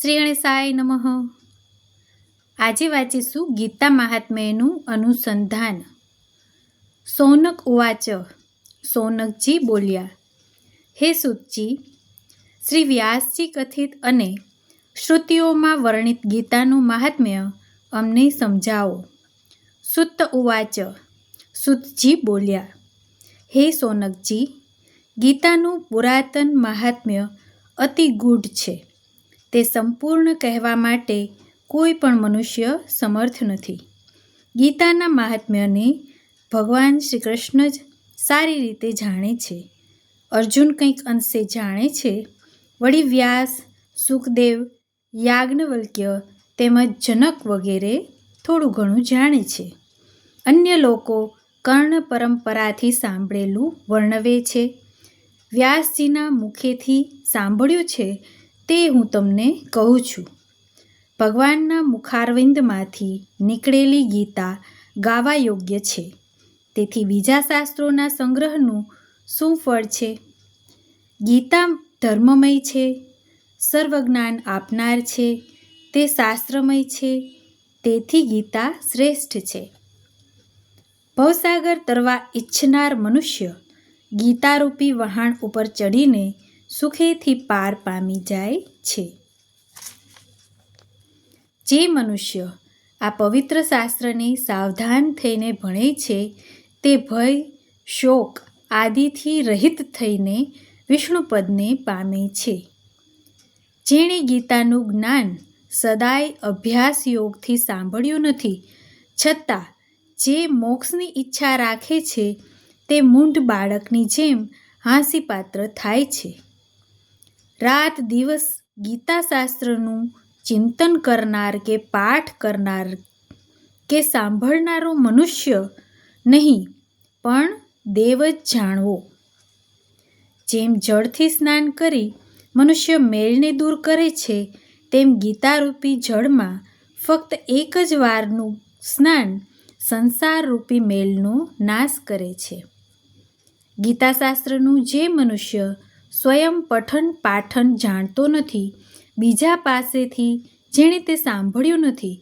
શ્રી ગણેશાય નમઃ. આજે વાંચીશું ગીતા મહાત્મ્યનું અનુસંધાન. સૌનક ઉવાચ, સૌનકજી બોલ્યા, હે સુતજી, શ્રી વ્યાસજી કથિત અને શ્રુતિઓમાં વર્ણિત ગીતાનું મહાત્મ્ય અમને સમજાવો. સુત ઉવાચ, સુતજી બોલ્યા, હે સોનકજી, ગીતાનું પુરાતન મહાત્મ્ય અતિ ગૂઢ છે. તે સંપૂર્ણ કહેવા માટે કોઈ પણ મનુષ્ય સમર્થ નથી. ગીતાના મહાત્મ્યને ભગવાન શ્રી કૃષ્ણ જ સારી રીતે જાણે છે. અર્જુન કંઈક અંશે જાણે છે. વળી વ્યાસ, સુખદેવ, યાજ્ઞવલ્ક્ય તેમજ જનક વગેરે થોડું ઘણું જાણે છે. અન્ય લોકો કર્ણ પરંપરાથી સાંભળેલું વર્ણવે છે. વ્યાસજીના મુખેથી સાંભળ્યું છે તે હું તમને કહું છું. ભગવાનના મુખારવિંદમાંથી નીકળેલી ગીતા ગાવા યોગ્ય છે. તેથી બીજા શાસ્ત્રોના સંગ્રહનું શું ફળ છે? ગીતા ધર્મમય છે, સર્વજ્ઞાન આપનાર છે, તે શાસ્ત્રમય છે, તેથી ગીતા શ્રેષ્ઠ છે. ભવસાગર તરવા ઈચ્છનાર મનુષ્ય ગીતારૂપી વહાણ ઉપર ચડીને સુખેથી પાર પામી જાય છે. જે મનુષ્ય આ પવિત્ર શાસ્ત્રને સાવધાન થઈને ભણે છે, તે ભય, શોક આદિથી રહિત થઈને વિષ્ણુપદને પામે છે. જેણે ગીતાનું જ્ઞાન સદાય અભ્યાસ યોગથી સાંભળ્યું નથી, છતાં જે મોક્ષની ઈચ્છા રાખે છે, તે મૂંઢ બાળકની જેમ હાંસીપાત્ર થાય છે. રાત દિવસ ગીતાશાસ્ત્રનું ચિંતન કરનાર કે પાઠ કરનાર કે સાંભળનારો મનુષ્ય નહીં, પણ દેવ જ જાણવો. જેમ જળથી સ્નાન કરી મનુષ્ય મેળને દૂર કરે છે, તેમ ગીતારૂપી જળમાં ફક્ત એક જ વારનું સ્નાન સંસારરૂપી મેલનો નાશ કરે છે. ગીતાશાસ્ત્રનું જે મનુષ્ય સ્વયં પઠન પાઠન જાણતો નથી. બીજા પાસેથી જેણે તે સાંભળ્યું નથી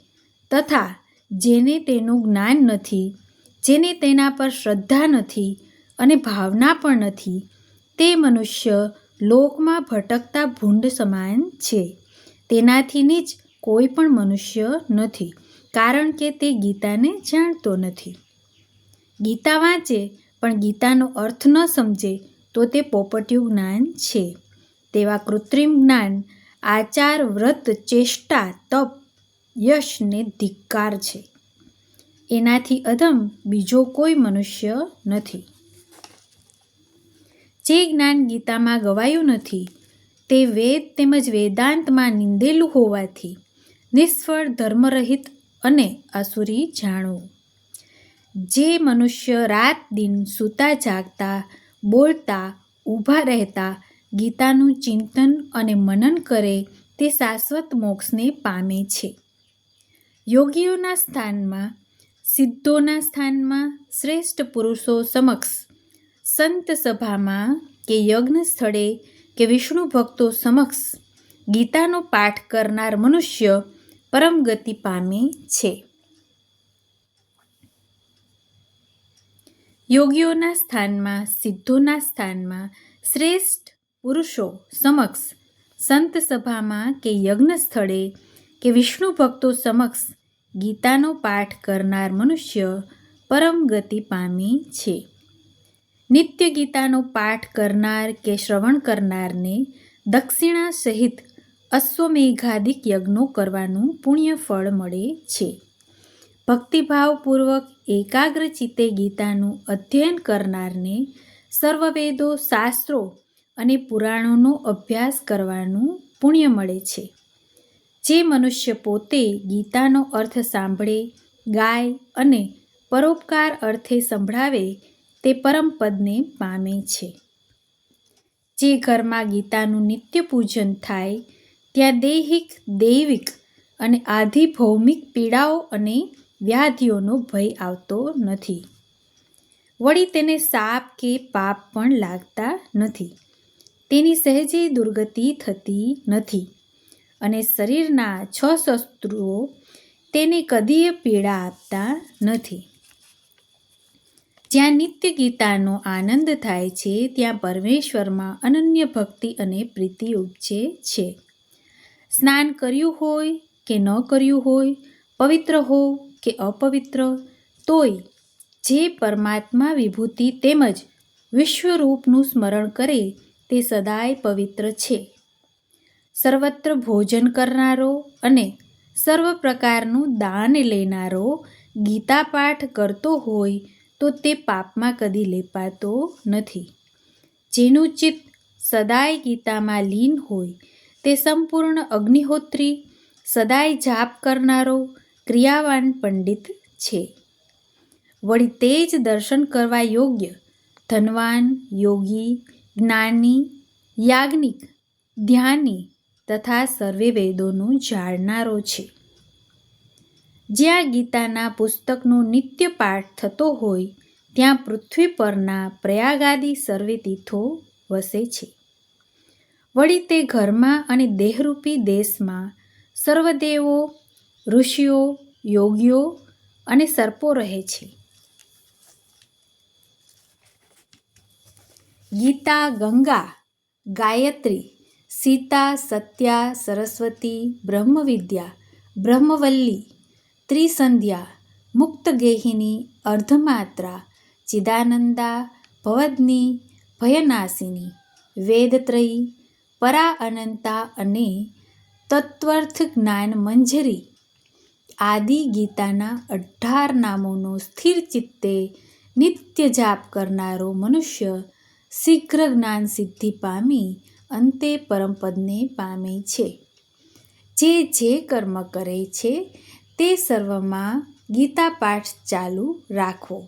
તથા જેને તેનું જ્ઞાન નથી, જેને તેના પર શ્રદ્ધા નથી અને ભાવના પણ નથી, તે મનુષ્ય લોકમાં ભટકતા ભૂંડ સમાન છે. તેનાથી નીચ કોઈ પણ મનુષ્ય નથી, કારણ કે તે ગીતાને જાણતો નથી. ગીતા વાંચે, પણ ગીતાનો અર્થ ન સમજે તો તે પોપટિયું જ્ઞાન છે. તેવા કૃત્રિમ જ્ઞાન, આચાર, વ્રત, ચેષ્ટા, તપ યશને ધિક્કાર છે. એનાથી અધમ બીજો કોઈ મનુષ્ય નથી. જે જ્ઞાન ગીતામાં ગવાયું નથી, તે વેદ તેમજ વેદાંતમાં નિંદેલું હોવાથી નિષ્ફળ, ધર્મરહિત અને અસુરી જાણવું. જે મનુષ્ય રાત દિન સૂતા જાગતા બોલતા, ઊભા રહેતા, ગીતાનું ચિંતન અને મનન કરે તે શાશ્વત મોક્ષને પામે છે. યોગીઓના સ્થાનમાં, સિદ્ધોના સ્થાનમાં શ્રેષ્ઠ પુરુષો સમક્ષ, સંત સભામાં કે યજ્ઞ સ્થળે કે વિષ્ણુ ભક્તો સમક્ષ ગીતાનો પાઠ કરનાર મનુષ્ય પરમ ગતિ પામે છે. યોગીઓના સ્થાનમાં, સિદ્ધોના સ્થાનમાં, શ્રેષ્ઠ પુરુષો સમક્ષ, સંત સભામાં કે યજ્ઞ સ્થળે કે વિષ્ણુ ભક્તો સમક્ષ ગીતાનો પાઠ કરનાર મનુષ્ય પરમ ગતિ પામી છે. નિત્ય ગીતાનો પાઠ કરનાર કે શ્રવણ કરનારને દક્ષિણા સહિત અશ્વમેઘાદિક યજ્ઞો કરવાનું પુણ્ય ફળ મળે છે. ભક્તિભાવપૂર્વક એકાગ્ર ચિત્તે ગીતાનું અધ્યયન કરનારને સર્વવેદો, શાસ્ત્રો અને પુરાણોનો અભ્યાસ કરવાનું પુણ્ય મળે છે. જે મનુષ્ય પોતે ગીતાનો અર્થ સાંભળે, ગાય અને પરોપકાર અર્થે સંભળાવે તે પરમપદને પામે છે. જે ઘરમાં ગીતાનું નિત્ય પૂજન થાય, ત્યાં દૈહિક, દૈવિક અને આધિભૌમિક પીડાઓ અને વ્યાધિઓનો ભય આવતો નથી. વળી તેને સાપ કે પાપ પણ લાગતા નથી. તેની સહેજે દુર્ગતિ થતી નથી અને શરીરના છ શસ્ત્રુઓ તેને કદીય પીડા આપતા નથી. જ્યાં નિત્ય ગીતાનો આનંદ થાય છે, ત્યાં પરમેશ્વરમાં અનન્ય ભક્તિ અને પ્રીતિ ઉપજે છે. સ્નાન કર્યું હોય કે ન કર્યું હોય, પવિત્ર હો કે અપવિત્ર, તોય જે પરમાત્મા વિભૂતિ તેમજ વિશ્વરૂપનું સ્મરણ કરે તે સદાય પવિત્ર છે. સર્વત્ર ભોજન કરનારો અને સર્વ પ્રકારનું દાન લેનારો ગીતા પાઠ કરતો હોય તો તે પાપમાં કદી લેપાતો નથી. જેનું ચિત્ત સદાય ગીતામાં લીન હોય તે સંપૂર્ણ અગ્નિહોત્રી, સદાય જાપ કરનારો ક્રિયાવાન પંડિત છે. વળી તે જ દર્શન કરવા યોગ્ય ધનવાન, યોગી, જ્ઞાની, યાજ્ઞિક, ધ્યાની તથા સર્વે વેદોનું જાણનારો છે. જ્યાં ગીતાના પુસ્તકનો નિત્ય પાઠ થતો હોય, ત્યાં પૃથ્વી પરના પ્રયાગાદી સર્વે તીર્થો વસે છે. વળી તે ઘરમાં અને દેહરૂપી દેશમાં સર્વદેવો ઋષિઓ, યોગીઓ અને સર્પો રહે છે. ગીતા, ગંગા, ગાયત્રી, સીતા, સત્યા, સરસ્વતી, બ્રહ્મવિદ્યા, બ્રહ્મવલ્લી, ત્રિસંધ્યા, મુક્તગેહિની, અર્ધમાત્રા, ચિદાનંદા, ભવદની, ભયનાશિની, વેદત્રયી પરા અનંતા અને તત્વર્થ જ્ઞાન મંજરી આદિ ગીતાના અઢાર નામોનો સ્થિર ચિત્તે નિત્ય જાપ કરનારો મનુષ્ય શીઘ્ર જ્ઞાન સિદ્ધિ પામી, અંતે પરમપદને પામે છે. જે જે કર્મ કરે છે, તે સર્વમાં ગીતા પાઠ ચાલુ રાખવો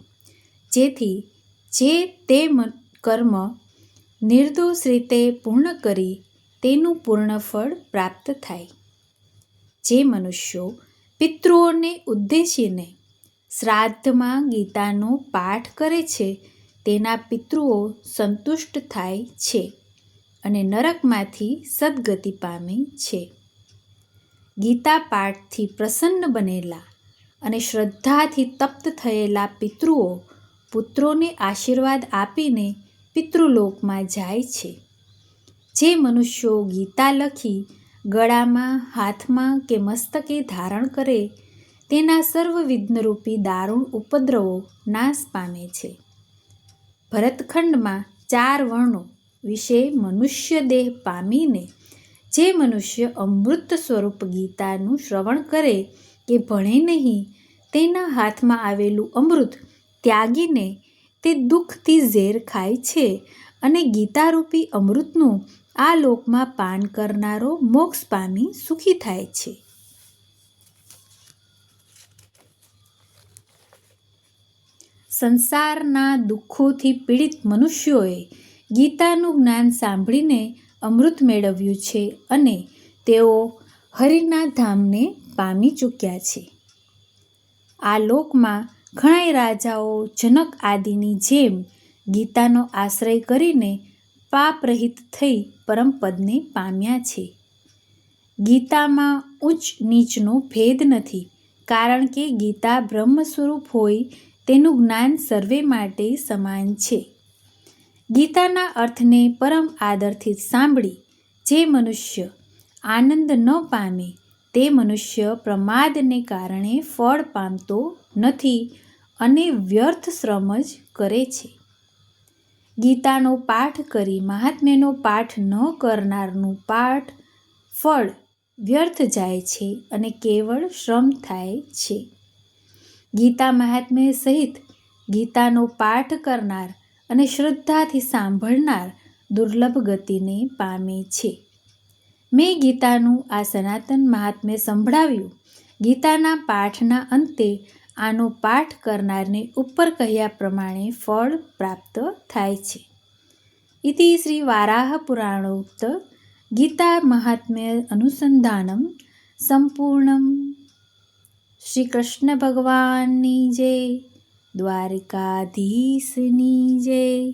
જેથી જે તે કર્મ નિર્દોષ રીતે પૂર્ણ કરી, તેનું પૂર્ણ ફળ પ્રાપ્ત થાય. જે મનુષ્યો પિતૃઓને ઉદ્દેશીને શ્રાદ્ધમાં ગીતાનો પાઠ કરે છે, તેના પિતૃઓ સંતુષ્ટ થાય છે અને નરકમાંથી સદગતિ પામે છે. ગીતા પાઠથી પ્રસન્ન બનેલા અને શ્રદ્ધાથી તપ્ત થયેલા પિતૃઓ પુત્રોને આશીર્વાદ આપીને પિતૃલોકમાં જાય છે. જે મનુષ્યો ગીતા લખી ગળામાં, હાથમાં કે મસ્તકે ધારણ કરે તેના સર્વ વિઘ્નરૂપી દારૂણ ઉપદ્રવો નાશ પામે છે. ભરતખંડમાં ચાર વર્ણો વિશે મનુષ્ય દેહ પામીને જે મનુષ્ય અમૃત સ્વરૂપ ગીતાનું શ્રવણ કરે કે ભણે નહીં, તેના હાથમાં આવેલું અમૃત ત્યાગીને તે દુઃખથી ઝેર ખાય છે અને ગીતારૂપી અમૃતનું આ લોકમાં પાન કરનારો મોક્ષ પામી સુખી થાય છે. સંસારના દુઃખોથી પીડિત મનુષ્યોએ ગીતાનું જ્ઞાન સાંભળીને અમૃત મેળવ્યું છે અને તેઓ હરિના ધામને પામી ચૂક્યા છે. આ લોકમાં ઘણાય રાજાઓ, જનક આદિની જેમ ગીતાનો આશ્રય કરીને પાપરહિત થઈ પરમપદને પામ્યા છે. ગીતામાં ઉચ્ચ નીચનો ભેદ નથી, કારણ કે ગીતા બ્રહ્મ સ્વરૂપ હોય તેનું જ્ઞાન સર્વે માટે સમાન છે. ગીતાના અર્થને પરમ આદરથી સાંભળી, જે મનુષ્ય આનંદ ન પામે, તે મનુષ્ય પ્રમાદને કારણે ફળ પામતો નથી અને વ્યર્થ શ્રમ જ કરે છે. ગીતાનો પાઠ કરી મહાત્મ્યનો પાઠ ન કરનારનું પાઠ ફળ વ્યર્થ જાય છે અને કેવળ શ્રમ થાય છે. ગીતા મહાત્મ્ય સહિત ગીતાનો પાઠ કરનાર અને શ્રદ્ધાથી સાંભળનાર દુર્લભ ગતિને પામે છે. મેં ગીતાનું આ સનાતન મહાત્મ્ય સંભળાવ્યું. ગીતાના પાઠના અંતે આનો પાઠ કરનારને ઉપર કહ્યા પ્રમાણે ફળ પ્રાપ્ત થાય છે. ઇતિ શ્રી વારાહ પુરાણોક્ત ગીતા મહાત્મ્ય અનુસંધાનમ સંપૂર્ણમ. શ્રી કૃષ્ણ ભગવાનની જય, દ્વારકાધીશની જય.